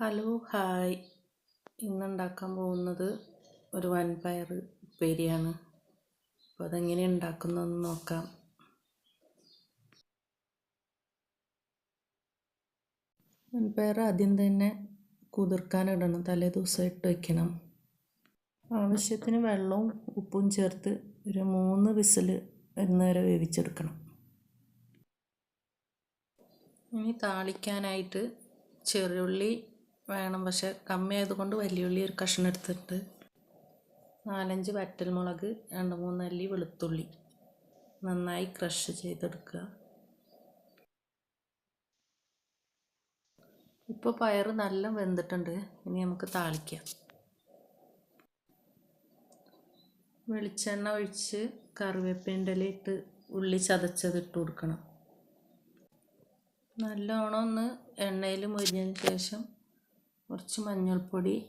Hello hi. ഇന്നുണ്ടാക്കാൻ പോകുന്നത്? ഒരു വൻപയർ ഉപ്പേരിയാണ്. അപ്പോൾ അതെങ്ങനെ ഉണ്ടാക്കുന്നതെന്ന് നോക്കാം. വൻപയർ ആദ്യം തന്നെ കുതിർക്കാനിടണം തലേ ദിവസം ഇട്ട് വയ്ക്കണം ആവശ്യത്തിന് വെള്ളവും ഉപ്പും ചേർത്ത് ഒരു മൂന്ന് വിസിൽ വരുന്നവരെ വേവിച്ചെടുക്കണം. ഇനി താളിക്കാനായിട്ട് ചെറിയുള്ളി വേണം. പക്ഷെ കമ്മിയായതുകൊണ്ട് വലിയ ഉള്ളി ഒരു കഷ്ണം എടുത്തിട്ട് നാലഞ്ച് വറ്റൽമുളക് രണ്ട് മൂന്ന് അല്ലി വെളുത്തുള്ളി നന്നായി ക്രഷ് ചെയ്തെടുക്കുക. ഇപ്പോൾ പയർ നല്ല വെന്തിട്ടുണ്ട്. ഇനി നമുക്ക് താളിക്കാം. വെളിച്ചെണ്ണ ഒഴിച്ച് കറിവേപ്പിന്റെ ഇട്ട് ഉള്ളി ചതച്ചത് ഇട്ട് കൊടുക്കണം. നല്ലോണം ഒന്ന് എണ്ണയിൽ മുരിഞ്ഞതിന് ശേഷം കുറച്ച് മഞ്ഞൾപ്പൊടി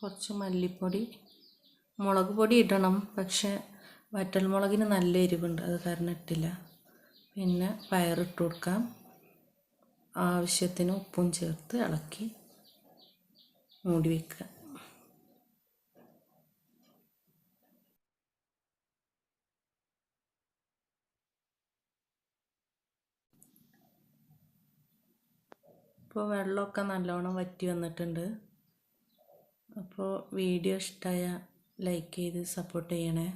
കുറച്ച് മല്ലിപ്പൊടി മുളക് പൊടി ഇടണം. പക്ഷേ വറ്റൽമുളകിന് നല്ല എരിവുണ്ട് അത് കാരണം ഇട്ടില്ല. പിന്നെ പയറിട്ട് കൊടുക്കാം. ആവശ്യത്തിന് ഉപ്പും ചേർത്ത് ഇളക്കി മൂടി വയ്ക്കുക ഇപ്പോൾ വെള്ളമൊക്കെ നല്ലോണം വറ്റി വന്നിട്ടുണ്ട്. അപ്പോൾ വീഡിയോ ഇഷ്ടമായ ലൈക്ക് ചെയ്ത് സപ്പോർട്ട് ചെയ്യണേ.